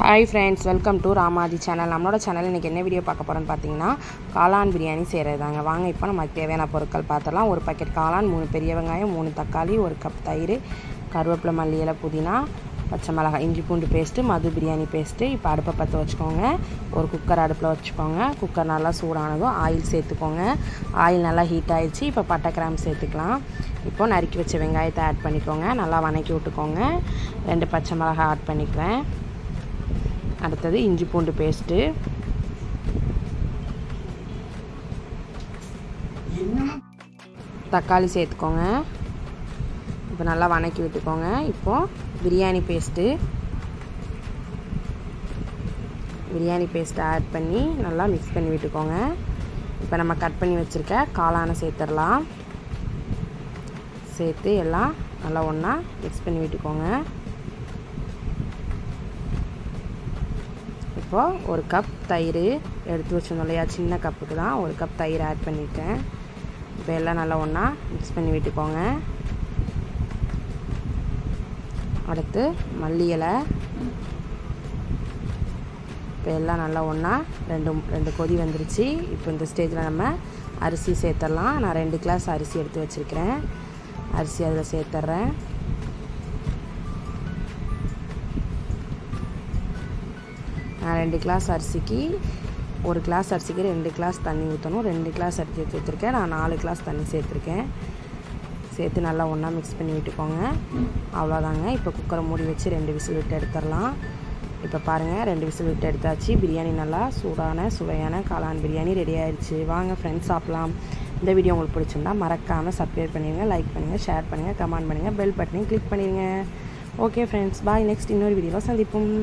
Hi friends welcome to ராமாதி channel நம்மளோட channel இன்றைக்கி என்ன வீடியோ பார்க்க போகிறோன்னு பார்த்தீங்கன்னா காளான் பிரியாணி செய்கிறது தாங்க. வாங்க இப்போ நமக்கு தேவையான பொருட்கள் பார்த்தலாம் ஒரு பாக்கெட் காளான் மூணு பெரிய வெங்காயம் மூணு தக்காளி ஒரு கப் தயிர் கருவேப்பிலை மல்லி இலை புதினா பச்சை மிளகாய் இஞ்சி பூண்டு பேஸ்ட்டு மது பிரியாணி பேஸ்ட்டு இப்போ அடுப்பை பற்ற வச்சுக்கோங்க. ஒரு குக்கர் அடுப்பில் வச்சுக்கோங்க. குக்கர் நல்லா சூடானதும் ஆயில் சேர்த்துக்கோங்க. ஆயில் நல்லா ஹீட் ஆயிடுச்சு. இப்போ பட்டை கிராம் சேர்த்துக்கலாம். இப்போ நறுக்கி வச்ச வெங்காயத்தை ஆட் பண்ணிக்கோங்க. நல்லா வணக்கி விட்டுக்கோங்க. ரெண்டு பச்சை மிளகாய் ஆட் பண்ணிக்கிறேன். அடுத்தது இஞ்சி பூண்டு பேஸ்ட்டு. தக்காளி சேர்த்துக்கோங்க. இப்போ நல்லா வணக்கி விட்டுக்கோங்க. இப்போது பிரியாணி பேஸ்ட்டு. பிரியாணி பேஸ்ட்டை ஆட் பண்ணி நல்லா மிக்ஸ் பண்ணி விட்டுக்கோங்க. இப்போ நம்ம கட் பண்ணி வச்சுருக்க காளானை சேர்த்துடலாம். சேர்த்து எல்லாம் நல்லா ஒன்றா மிக்ஸ் பண்ணி விட்டுக்கோங்க. இப்போது ஒரு கப் தயிர் எடுத்து வச்சிருந்தோம் இல்லையா? சின்ன கப்புக்கு தான் ஒரு கப் தயிர் ஆட் பண்ணியிருக்கேன். இப்போ எல்லாம் நல்லா ஒன்றா மிக்ஸ் பண்ணி விட்டுக்கோங்க. அடுத்து மல்லி இலை. இப்போ எல்லாம் நல்லா ஒன்றா ரெண்டு ரெண்டு கொதி வந்துருச்சு. இப்போ இந்த ஸ்டேஜில் நம்ம அரிசி சேர்த்துடலாம். நான் ரெண்டு கிளாஸ் அரிசி எடுத்து வச்சுருக்கிறேன். அரிசி அதில் சேர்த்துட்றேன். ரெண்டு கிளாஸ் அரிசிக்கு ஒரு கிளாஸ் அரிசிக்கு ரெண்டு கிளாஸ் தண்ணி ஊற்றணும் ரெண்டு கிளாஸ் அரிசி சேர்த்துருக்கேன். நான் நாலு கிளாஸ் தண்ணி சேர்த்துருக்கேன். சேர்த்து நல்லா ஒன்றா மிக்ஸ் பண்ணி விட்டுக்கோங்க. அவ்வளோதாங்க இப்போ குக்கரை மூடி வச்சு ரெண்டு விசில் விட்டு எடுத்துடலாம். இப்போ பாருங்கள் ரெண்டு விசில் விட்டு எடுத்தாச்சு. பிரியாணி நல்லா சூடான சுவையான காளான் பிரியாணி ரெடி ஆயிடுச்சு வாங்க ஃப்ரெண்ட்ஸ் சாப்பிட்லாம். இந்த வீடியோ உங்களுக்கு பிடிச்சிருந்தா மறக்காமல் சப்ஸ்கிரைப் பண்ணிடுங்க லைக் பண்ணுங்கள் ஷேர் பண்ணுங்கள் கமெண்ட் பண்ணுங்கள் பெல் பட்டனையும் கிளிக் பண்ணிடுங்க ஓகே ஃப்ரெண்ட்ஸ் பாய் நெக்ஸ்ட் இன்னொரு வீடியோவில் சந்திப்போம்.